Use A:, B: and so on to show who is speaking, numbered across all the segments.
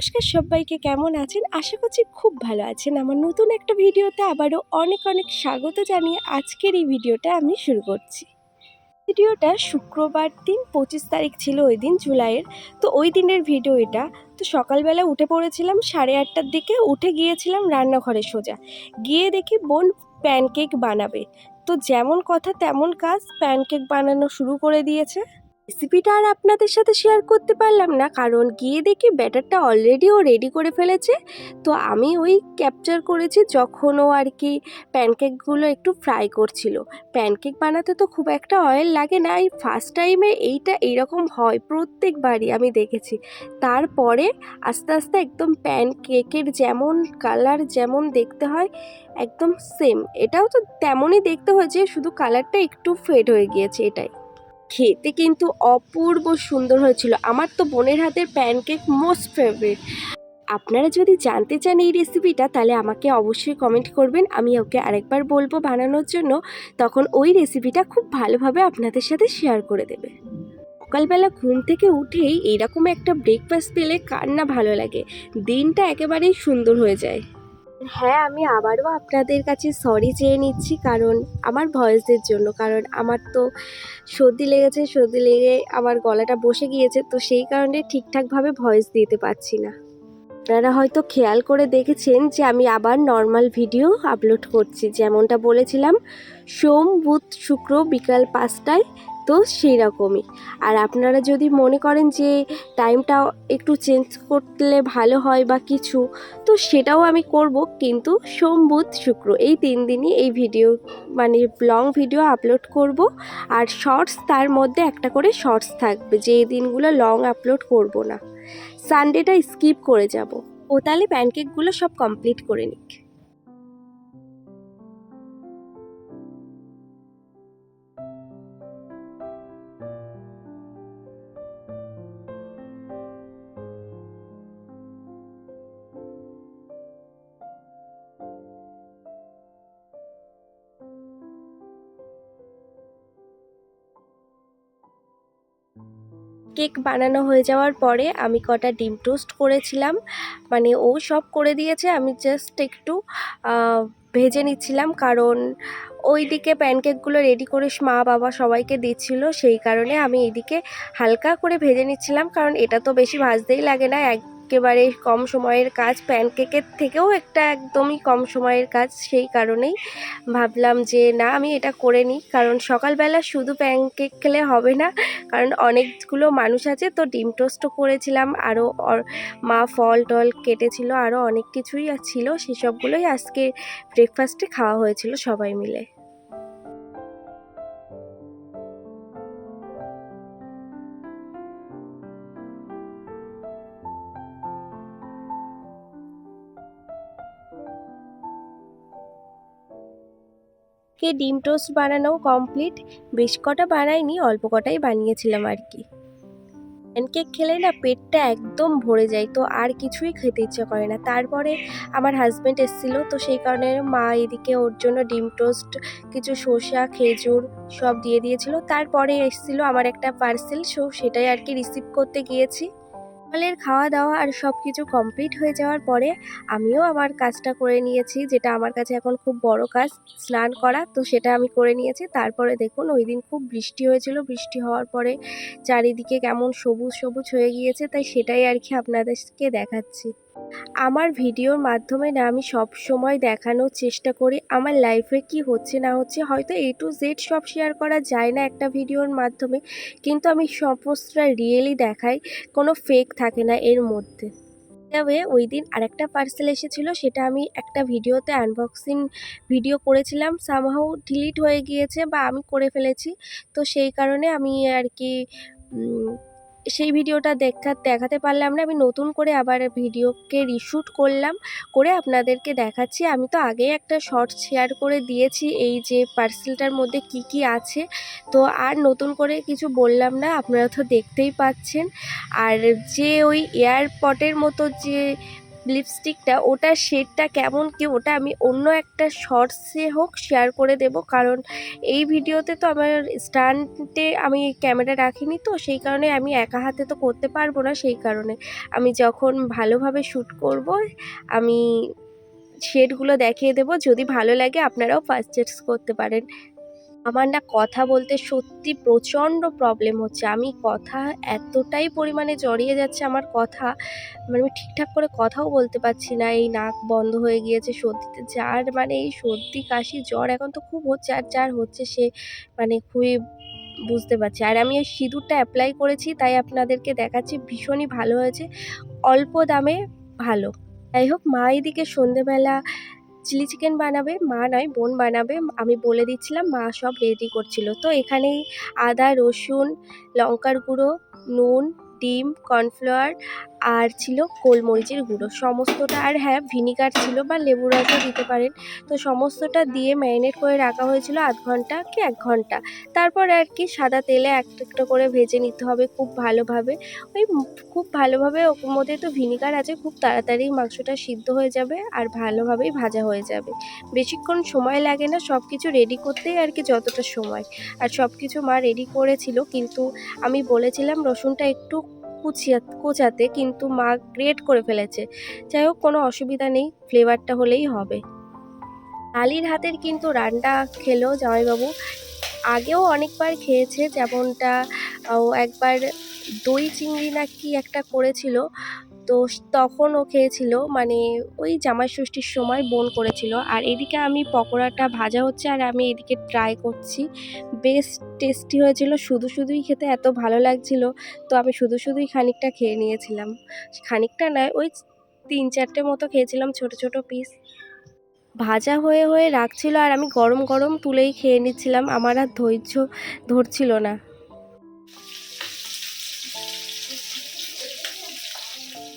A: নমস্কার সবাইকে, কেমন আছেন? আশা করছি খুব ভালো আছেন। আমার নতুন একটা ভিডিওতে আবারও অনেক অনেক স্বাগত জানিয়ে আজকের এই ভিডিওটা আমি শুরু করছি। ভিডিওটা শুক্রবার দিন, পঁচিশ তারিখ ছিল ওই দিন, জুলাইয়ের। তো ওই দিনের ভিডিও এটা। তো সকালবেলা উঠে পড়েছিলাম সাড়ে আটটার দিকে, উঠে গিয়েছিলাম রান্নাঘরে সোজা। গিয়ে দেখি বোন প্যানকেক বানাবে। তো যেমন কথা তেমন কাজ, প্যানকেক বানানো শুরু করে দিয়েছে। রেসিপিটা আর আপনাদের সাথে শেয়ার করতে পারলাম না, কারণ গিয়ে দেখি ব্যাটারটা অলরেডি ও রেডি করে ফেলেছে। তো আমি ওই ক্যাপচার করেছি যখন ও আর কি প্যানকেকগুলো একটু ফ্রাই করছিল। প্যানকেক বানাতে তো খুব একটা অয়েল লাগে না, এই ফার্স্ট টাইমে এইটা এইরকম হয় প্রত্যেকবারই আমি দেখেছি। তারপরে আস্তে আস্তে একদম প্যানকেকের যেমন কালার যেমন দেখতে হয়, একদম সেম এটাও তো তেমনই দেখতে হয়েছে, শুধু কালারটা একটু ফেড হয়ে গিয়েছে এটাই। খেতে কিন্তু অপূর্ব সুন্দর হয়েছিল। আমার তো বোনের হাতের প্যানকেক মোস্ট ফেভারিট আপনারা যদি জানতে চান এই রেসিপিটা তাহলে আমাকে অবশ্যই কমেন্ট করবেন। আমি ওকে আরেকবার বলব বানানোর জন্য। তখন ওই রেসিপিটা খুব ভালোভাবে আপনাদের সাথে শেয়ার করে দেবে। সকালবেলা ঘুম থেকে উঠেই এইরকম একটা ব্রেকফাস্ট পেলে কার না ভালো লাগে। দিনটা একেবারেই সুন্দর হয়ে যায়। হ্যাঁ আমি আবারও আপনাদের কাছে সরি চেয়ে নিচ্ছি কারণ আমার ভয়েসের জন্য। কারণ আমার তো সর্দি লেগেছে, সর্দি লেগে আমার গলাটা বসে গিয়েছে, তো সেই কারণে ঠিকঠাকভাবে ভয়েস দিতে পারছি না। আপনারা হয়তো খেয়াল করে দেখেছেন যে আমি আবার নর্মাল ভিডিও আপলোড করছি। যেমনটা বলেছিলাম, সোম, বুধ, শুক্র, বিকাল পাঁচটায় তো সেই রকমই আর আপনারা যদি মনে করেন যে টাইমটা একটু চেঞ্জ করলে ভালো হয় বা কিছু, তো সেটাও আমি করব। কিন্তু সোম, বুধ, শুক্র এই তিন দিনই এই ভিডিও মানে লং ভিডিও আপলোড করব। আর শর্টস তার মধ্যে একটা করে শর্টস থাকবে যে দিনগুলো লং আপলোড করব না। সানডেটা স্কিপ করে যাব। ও তাহলে প্যানকেকগুলো সব কমপ্লিট করে নিক। কেক বানানো হয়ে যাওয়ার পরে আমি কটা ডিম টোস্ট করেছিলাম। মানে ও সব করে দিয়েছে, আমি জাস্ট একটু ভেজে নিচ্ছিলাম। কারণ ওই দিকে প্যানকেকগুলো রেডি করে মা বাবা সবাইকে দিচ্ছিল, সেই কারণে আমি এদিকে হালকা করে ভেজে নিচ্ছিলাম। কারণ এটা তো বেশি ভাজতেই লাগে না একেবারে কম সময়ের কাজ, প্যানকেকের থেকেও একটা একদমই কম সময়ের কাজ সেই কারণেই ভাবলাম যে না, আমি এটা করে নিই। কারণ সকালবেলা শুধু প্যানকেক খেলে হবে না, কারণ অনেকগুলো মানুষ আছে, তো ডিম টোস্টও করেছিলাম, আরও মা ফল টল কেটেছিল, আরও অনেক কিছুই ছিল, সেসবগুলোই আজকে ব্রেকফাস্টে খাওয়া হয়েছিল সবাই মিলে। কে ডিম টোস্ট বানানো কমপ্লিট বেশ কটা বানাইনি, অল্প কটাই বানিয়েছিলাম আর কি। প্যানকেক খেলে না পেটটা একদম ভরে যায়, তো আর কিছুই খেতে ইচ্ছে করে না। তারপরে আমার হাজব্যান্ড এসেছিল, তো সেই কারণে মা এদিকে ওর জন্য ডিম টোস্ট, কিছু শসা, খেজুর সব দিয়ে দিয়েছিল। তারপরে এসেছিল আমার একটা পার্সেল সো সেটাই আর কি রিসিভ করতে গিয়েছি। সকালের খাওয়া দাওয়া আর সব কিছু কমপ্লিট হয়ে যাওয়ার পরে আমিও আমার কাজটা করে নিয়েছি, যেটা আমার কাছে এখন খুব বড় কাজ, স্নান করা। তো সেটা আমি করে নিয়েছি। তারপরে দেখুন, ওই দিন খুব বৃষ্টি হয়েছিল। বৃষ্টি হওয়ার পরে চারিদিকে কেমন সবুজ সবুজ হয়ে গিয়েছে, তাই সেটাই আর কি আপনাদেরকে দেখাচ্ছি। আমার ভিডিওর মাধ্যমে না আমি সব সময় দেখানোর চেষ্টা করি, আমার লাইফে কি হচ্ছে না হচ্ছে, হয়তো এ টু জেড সব শেয়ার করা যায় না একটা ভিডিওর মাধ্যমে, কিন্তু আমি সমস্তটা রিয়েলি দেখাই, কোনো ফেক থাকে না এর মধ্যে। তবে ওই দিন আরেকটা পার্সেল এসেছিল, সেটা আমি একটা ভিডিওতে আনবক্সিং ভিডিও করেছিলাম সামহাও ডিলিট হয়ে গিয়েছে বা আমি করে ফেলেছি, তো সেই কারণে আমি আর কি সেই ভিডিওটা দেখা, দেখাতে পারলাম না। আমি নতুন করে আবার ভিডিওকে রিশ্যুট করলাম, করে আপনাদেরকে দেখাচ্ছি। আমি তো আগে একটা শর্ট শেয়ার করে দিয়েছি, এই যে পার্সেলটার মধ্যে কি কি আছে। তো আর নতুন করে কিছু বললাম না, আপনারা তো দেখতেই পাচ্ছেন। আর যে ওই এয়ারপটের মতো যে লিপস্টিকটা ওটার শেডটা কেমন কি ওটা আমি অন্য একটা শর্টসে হোক শেয়ার করে দেব। কারণ এই ভিডিওতে তো আমার স্ট্যান্ডে আমি ক্যামেরা রাখিনি তো, সেই কারণে আমি একা হাতে তো করতে পারব না, সেই কারণে আমি যখন ভালোভাবে শ্যুট করব, আমি শেডগুলো দেখিয়ে দেবো। যদি ভালো লাগে, আপনারাও পারচেস করতে পারেন। আমার না কথা বলতে সত্যি প্রচণ্ড প্রবলেম হচ্ছে। আমি কথা এতটাই পরিমাণে জড়িয়ে যাচ্ছে আমার কথা মানে আমি ঠিকঠাক করে কথাও বলতে পারছি না। এই নাক বন্ধ হয়ে গিয়েছে, সর্দিতে যার মানে এই সর্দি, কাশি, জ্বর এখন তো খুব হচ্ছে, আর যার হচ্ছে সে মানে খুবই বুঝতে পারছি। আর আমি এই সিঁদুরটা অ্যাপ্লাই করেছি, তাই আপনাদেরকে দেখাচ্ছি, ভীষণই ভালো হয়েছে। অল্প দামে ভালো। যাই হোক, মা এদিকে সন্ধেবেলা চিলি চিকেন বানাবে, মা নয়, বোন বানাবে। আমি বলে দিচ্ছিলাম, মা সব রেডি করছিল। তো এখানেই আদা, রসুন, লঙ্কার গুঁড়ো, নুন ডিম, কর্নফ্লাওয়ার আর ছিল গোলমরিচের গুঁড়ো। সমস্তটা আর হ্যাঁ ভিনিগার ছিল বা লেবু রসও দিতে পারেন। তো সমস্তটা দিয়ে ম্যারিনেট করে রাখা হয়েছিল আধ ঘণ্টা কি এক ঘণ্টা। তারপর আর কি সাদা তেলে একটা একটা করে ভেজে নিতে হবে খুব ভালোভাবে। ওই খুব ভালোভাবে ওর মধ্যে তো ভিনিগার আছে, খুব তাড়াতাড়ি মাংসটা সিদ্ধ হয়ে যাবে আর ভালোভাবেই ভাজা হয়ে যাবে। বেশিক্ষণ সময় লাগে না সব কিছু রেডি করতেই আর কি যতটা সময়। আর সব কিছু মা রেডি করেছিল, কিন্তু আমি বলেছিলাম রসুনটা একটু কুচিয়া, কোচাতে কিন্তু মা গ্রেট করে ফেলেছে। যাই হোক, কোনো অসুবিধা নেই ফ্লেভারটা হলেই হবে। আলির হাতের কিন্তু রান্না খেলো জামাইবাবু। আগেও অনেকবার খেয়েছে, যেমনটা, ও একবার দই চিংড়ি নাকি একটা করেছিল। তো তখন ও খেয়েছিল মানে ওই জামাই ষষ্ঠীর সময় বোন করেছিল। আর এদিকে আমি পকোড়াটা ভাজা হচ্ছে আর আমি এদিকে ট্রাই করছি। বেশ টেস্টি হয়েছিল, শুধু শুধুই খেতে এত ভালো লাগছিল। তো আমি শুধু শুধুই খানিকটা খেয়ে নিয়েছিলাম। খানিকটা নয়, ওই তিন চারটে মতো খেয়েছিলাম ছোট ছোট পিস ভাজা হয়ে হয়ে রাখছিল আর আমি গরম গরম তুলেই খেয়ে নিচ্ছিলাম। আমার আর ধৈর্য ধরছিল না।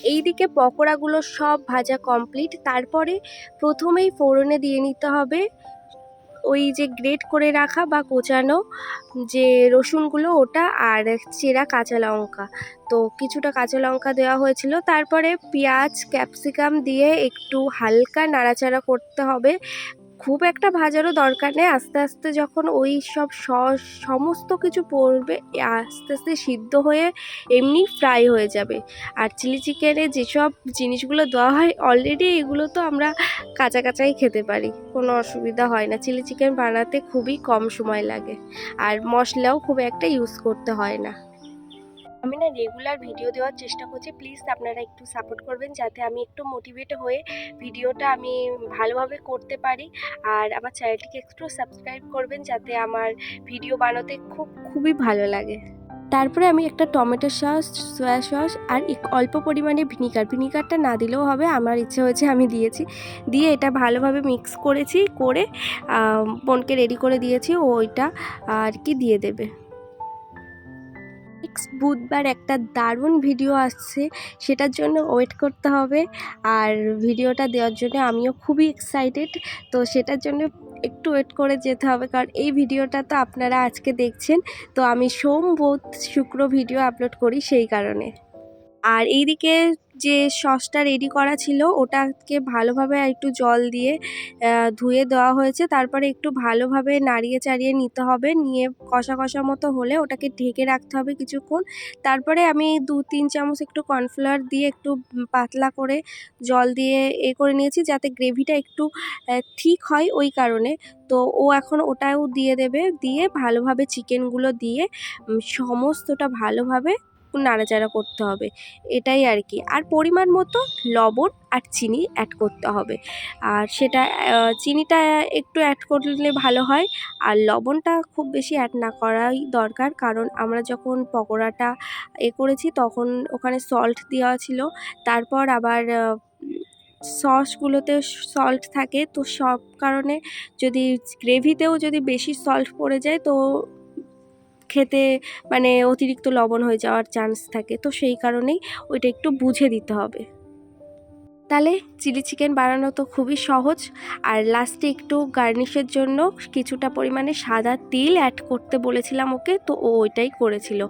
A: এইদিকে পকোড়াগুলো সব ভাজা কমপ্লিট তারপরে প্রথমেই ফোড়নে দিয়ে নিতে হবে ওই যে গ্রেট করে রাখা বা কোচানো যে রসুনগুলো, ওটা আর চেরা কাঁচা লঙ্কা। তো কিছুটা কাঁচা লঙ্কা দেওয়া হয়েছিল। তারপরে পেঁয়াজ ক্যাপসিকাম দিয়ে একটু হালকা নাড়াচাড়া করতে হবে। খুব একটা ভাজারও দরকার নেই। আস্তে আস্তে যখন ওই সব সস সমস্ত কিছু পড়বে আস্তে আস্তে সিদ্ধ হয়ে এমনি ফ্রাই হয়ে যাবে। আর চিলি চিকেনে যেসব জিনিসগুলো দেওয়া হয় অলরেডি এগুলো তো আমরা কাঁচা কাঁচাই খেতে পারি। কোনো অসুবিধা হয় না। চিলি চিকেন বানাতে খুবই কম সময় লাগে। আর মশলাও খুব একটা ইউজ করতে হয় না। আমি না রেগুলার ভিডিও দেওয়ার চেষ্টা করছি। প্লিজ আপনারা একটু সাপোর্ট করবেন যাতে আমি একটু মোটিভেট হয়ে ভিডিওটা আমি ভালোভাবে করতে পারি। আর আমার চ্যানেলটিকে একটু সাবস্ক্রাইব করবেন যাতে আমার ভিডিও বানাতে খুব, খুবই ভালো লাগে। তারপরে আমি একটা টমেটো সস সয়া সস আর অল্প পরিমাণে ভিনিগার ভিনিগারটা না দিলেও হবে, আমার ইচ্ছে হয়েছে আমি দিয়েছি। দিয়ে এটা ভালোভাবে মিক্স করেছি, করে বোনকে রেডি করে দিয়েছি, ও ওইটা আর কি দিয়ে দেবে। নেক্সট বুধবার একটা দারুণ ভিডিও আসছে, সেটার জন্য ওয়েট করতে হবে। আর ভিডিওটা দেওয়ার জন্য আমিও খুবই এক্সাইটেড তো সেটার জন্য একটু ওয়েট করে যেতে হবে, কারণ এই ভিডিওটা তো আপনারা আজকে দেখছেন, তো আমি সোম, বোধ, শুক্র ভিডিও আপলোড করি সেই কারণে। আর এইদিকে যে সসটা রেডি করা ছিল, ওটাকে ভালোভাবে একটু জল দিয়ে ধুয়ে দেওয়া হয়েছে। তারপরে একটু ভালোভাবে নাড়িয়ে চাড়িয়ে নিতে হবে। নিয়ে কষা কষা মতো হলে ওটাকে ঢেকে রাখতে হবে কিছুক্ষণ। তারপরে আমি দু তিন চামচ একটু কর্নফ্লাওয়ার দিয়ে একটু পাতলা করে জল দিয়ে এ করে নিয়েছি, যাতে গ্রেভিটা একটু ঠিক হয় ওই কারণে। তো ও এখন ওটাও দিয়ে দেবে। দিয়ে ভালোভাবে চিকেনগুলো দিয়ে সমস্তটা ভালোভাবে নাড়াচাড়া করতে হবে। এটাই আর কি। আর পরিমাণ মতো লবণ আর চিনি অ্যাড করতে হবে। আর সেটা চিনিটা একটু অ্যাড করলে ভালো হয়। আর লবণটা খুব বেশি অ্যাড না করাই দরকার। কারণ আমরা যখন পকোড়াটা এ করেছি, তখন ওখানে সল্ট দেওয়া ছিল। তারপর আবার সসগুলোতে সল্ট থাকে। তো সব কারণে যদি গ্রেভিতেও যদি বেশি সল্ট পড়ে যায়, তো খেতে মানে অতিরিক্ত লবণ হয়ে যাওয়ার চান্স থাকে। তো সেই কারণেই ওইটা একটু বুঝে দিতে হবে। তাহলে চিলি চিকেন বানানো তো খুবই সহজ। আর লাস্টে একটু গার্নিশের জন্য কিছুটা পরিমাণে সাদা তিল অ্যাড করতে বলেছিলাম ওকে, তো ও ওইটাই করেছিল।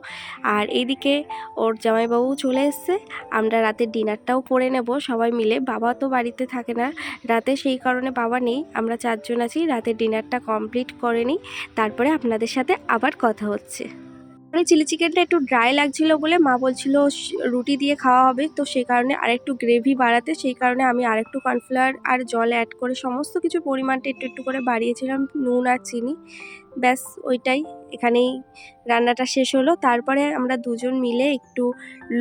A: আর এইদিকে ওর জামাইবাবু চলে এসছে। আমরা রাতের ডিনারটাও করে নেব, সবাই মিলে। বাবা তো বাড়িতে থাকে না, রাতে সেই কারণে বাবা নেই। আমরা চারজন আছি, রাতের ডিনারটা কমপ্লিট করে নিই। তারপরে আপনাদের সাথে আবার কথা হচ্ছে। মানে চিলি চিকেনটা একটু ড্রাই লাগছিল বলে মা বলছিল রুটি দিয়ে খাওয়া হবে। তো সেই কারণে আরেকটু গ্রেভি বাড়াতে, সেই কারণে আমি আর একটু কর্নফ্লাওয়ার আর জল অ্যাড করে সমস্ত কিছু পরিমাণটা একটু একটু করে বাড়িয়েছিলাম, নুন আর চিনি। ব্যাস, ওইটাই। এখানেই রান্নাটা শেষ হলো। তারপরে আমরা দুজন মিলে একটু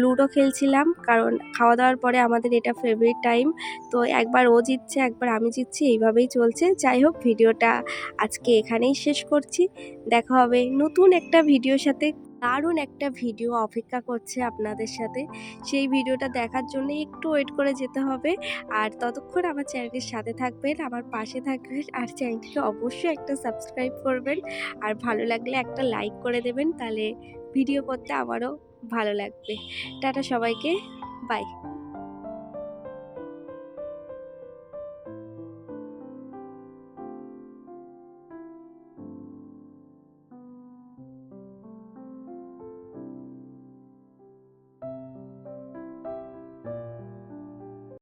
A: লুডো খেলছিলাম, কারণ খাওয়া দাওয়ার পরে আমাদের এটা ফেভারিট টাইম তো একবার ও জিতছে, একবার আমি জিতছি, এইভাবেই চলছে। যাই হোক, ভিডিওটা আজকে এখানেই শেষ করছি। দেখা হবে নতুন একটা ভিডিওর সাথে। দারুণ একটা ভিডিও অপেক্ষা করছে আপনাদের সাথে। সেই ভিডিওটা দেখার জন্য একটু ওয়েট করে যেতে হবে। আর ততক্ষণ আমার চ্যানেলটির সাথে থাকবেন, আমার পাশে থাকবেন, আর চ্যানেলটিকে অবশ্যই একটা সাবস্ক্রাইব করবেন। আর ভালো লাগলে একটা লাইক করে দেবেন, তাহলে ভিডিও করতে আমারও ভালো লাগবে। টাটা সবাইকে বাই